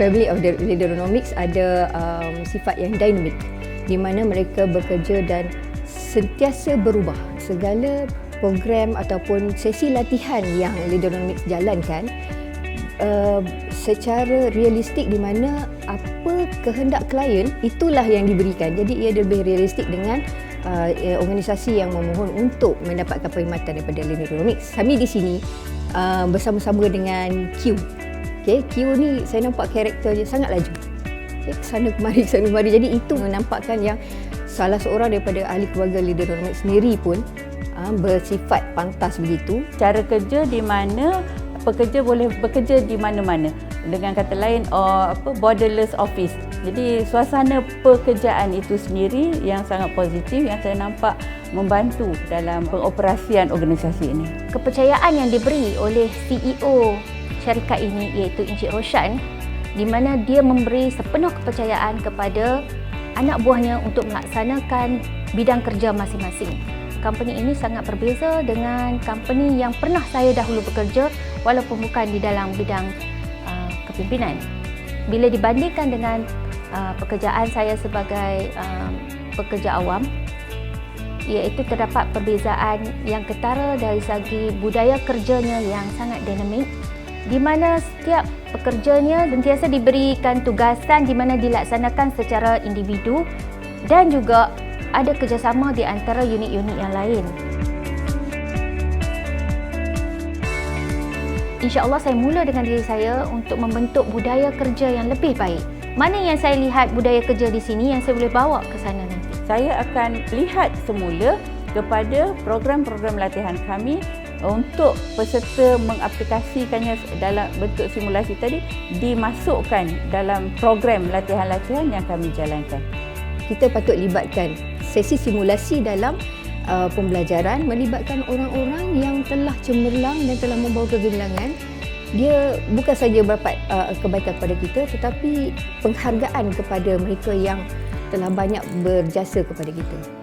family of the leaderonomics ada um, sifat yang dynamic di mana mereka bekerja dan sentiasa berubah. Segala program ataupun sesi latihan yang leaderonomics jalankan uh, secara realistik di mana apa kehendak klien itulah yang diberikan. Jadi ia lebih realistik dengan uh, organisasi yang memohon untuk mendapatkan perkhidmatan daripada leaderonomics. Kami di sini uh, bersama-sama dengan Q. Okay, Q ni saya nampak karakter dia sangat laju. Okay, sana kemari, sana kemari. Jadi itu menampakkan yang salah seorang daripada ahli keluarga leaderonomics sendiri pun uh, bersifat pantas begitu. Cara kerja di mana pekerja boleh bekerja di mana-mana. Dengan kata lain, oh, apa borderless office. Jadi suasana pekerjaan itu sendiri yang sangat positif yang saya nampak membantu dalam pengoperasian organisasi ini. Kepercayaan yang diberi oleh CEO syarikat ini iaitu Encik Roshan di mana dia memberi sepenuh kepercayaan kepada anak buahnya untuk melaksanakan bidang kerja masing-masing. Company ini sangat berbeza dengan company yang pernah saya dahulu bekerja walaupun bukan di dalam bidang uh, kepimpinan. Bila dibandingkan dengan uh, pekerjaan saya sebagai uh, pekerja awam, iaitu terdapat perbezaan yang ketara dari segi budaya kerjanya yang sangat dinamik di mana setiap pekerjanya sentiasa diberikan tugasan di mana dilaksanakan secara individu dan juga ada kerjasama di antara unit-unit yang lain. InsyaAllah saya mula dengan diri saya untuk membentuk budaya kerja yang lebih baik. Mana yang saya lihat budaya kerja di sini yang saya boleh bawa ke sana nanti? Saya akan lihat semula kepada program-program latihan kami untuk peserta mengaplikasikannya dalam bentuk simulasi tadi dimasukkan dalam program latihan-latihan yang kami jalankan. Kita patut libatkan sesi simulasi dalam uh, pembelajaran melibatkan orang-orang yang telah cemerlang dan telah membawa kegemilangan dia bukan saja berdapat uh, kebaikan kepada kita tetapi penghargaan kepada mereka yang telah banyak berjasa kepada kita.